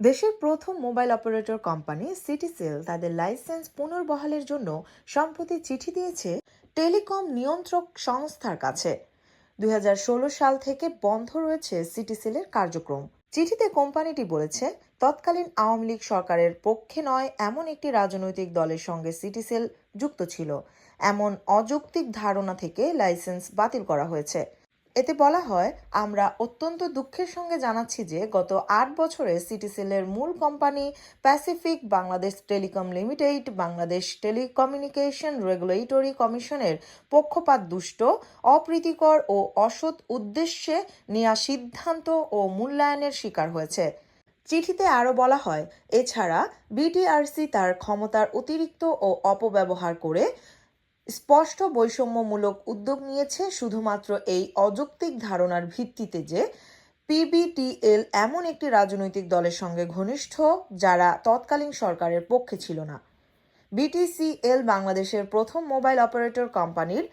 দেশের প্রথম mobile operator company Citycell তাদের লাইসেন্স পুনর্বহালের জন্য সম্প্রতি চিঠি দিয়েছে টেলিকম নিয়ন্ত্রক সংস্থার কাছে। দু হাজার ষোলো সাল থেকে বন্ধ রয়েছে সিটিসেলের কার্যক্রম। চিঠিতে কোম্পানিটি বলেছে, তৎকালীন আওয়ামী লীগ সরকারের পক্ষে নয়, এমন একটি রাজনৈতিক দলের সঙ্গে সিটিসেল যুক্ত ছিল। এমন অযৌক্তিক ধারণা থেকে লাইসেন্স বাতিল করা হয়েছে। এতে বলা হয়, আমরা অত্যন্ত দুঃখের সঙ্গে জানাচ্ছি যে গত আট বছরে সিটিসেলের মূল company Pacific, Bangladesh telecom limited, Bangladesh telecommunication regulatory কমিশনের পক্ষপাত দুষ্ট, অপ্রীতিকর ও অসৎ উদ্দেশ্যে নেওয়া সিদ্ধান্ত ও মূল্যায়নের শিকার হয়েছে। চিঠিতে আরও বলা হয়, এছাড়া বিটিআরসি তার ক্ষমতার অতিরিক্ত ও অপব্যবহার করে স্পষ্ট বৈষম্যমূলক উদ্যোগ নিয়েছে শুধুমাত্র এই অযৌক্তিক ধারণার ভিত্তিতে যে পিবিটিএল এমন একটি রাজনৈতিক দলের সঙ্গে ঘনিষ্ঠ, যারা তৎকালীন সরকারের পক্ষে ছিল না। বিটিসিএল বাংলাদেশের প্রথম মোবাইল অপারেটর কোম্পানির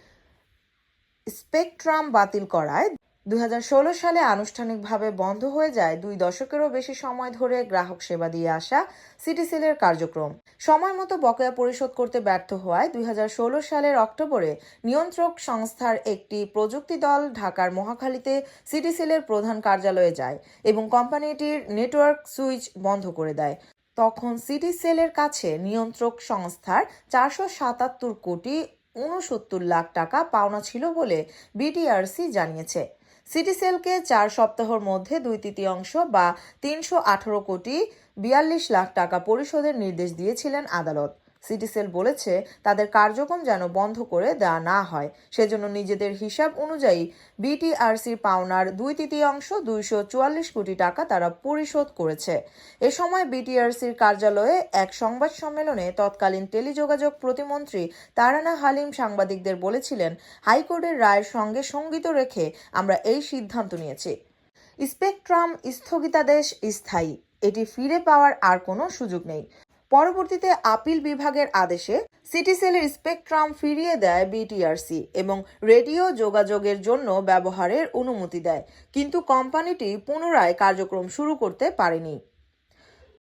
স্পেকট্রাম বাতিল করায় দুই হাজার ষোলো সালে আনুষ্ঠানিকভাবে বন্ধ হয়ে যায় দুই দশকেরও বেশি সময় ধরে গ্রাহক সেবা দিয়ে আসা সিটিসেলের কার্যক্রম। সময় মতো বকেয়া পরিশোধ করতে ব্যর্থ হওয়ায় দুই হাজার ষোলো সালের অক্টোবরে নিয়ন্ত্রক সংস্থার একটি প্রযুক্তি দল ঢাকার মহাখালীতে সিটিসেলের প্রধান কার্যালয়ে যায় এবং কোম্পানিটির নেটওয়ার্ক সুইচ বন্ধ করে দেয়। তখন সিটিসেলের কাছে নিয়ন্ত্রক সংস্থার চারশো সাতাত্তর কোটি উনসত্তর লাখ টাকা পাওনা ছিল বলে বিটিআরসি জানিয়েছে। সিটিসেলকে চার সপ্তাহের মধ্যে দুই তৃতীয়াংশ বা তিনশো আঠারো কোটি বিয়াল্লিশ লাখ টাকা পরিশোধের নির্দেশ দিয়েছিলেন আদালত। সিটিসেল বলেছে, তাদের কার্যক্রম যেন বন্ধ করে দেওয়া না হয়। সেজন্য নিজেদের হিসাব অনুযায়ী বিটিআরসির পাওনার দুই তৃতীয়াংশ দুইশো চুয়াল্লিশ কোটি টাকা তারা পরিশোধ করেছে। এ সময় বিটিআরসির কার্যালয়ে এক সংবাদ সম্মেলনে তৎকালীন টেলিযোগাযোগ প্রতিমন্ত্রী তারানা হালিম সাংবাদিকদের বলেছিলেন, হাইকোর্টের রায়ের সঙ্গে সংগীত রেখে আমরা এই সিদ্ধান্ত নিয়েছি। স্পেকট্রাম স্থগিতাদেশ স্থায়ী। এটি ফিরে পাওয়ার আর কোনো সুযোগ নেই। পরবর্তীতে আপিল বিভাগের আদেশে সিটি সেলের স্পেকট্রাম ফিরিয়ে দেয় বিটিআরসি এবং রেডিও যোগাযোগের জন্য ব্যবহারের অনুমতি দেয়। কিন্তু কোম্পানিটি পুনরায় কার্যক্রম শুরু করতে পারেনি।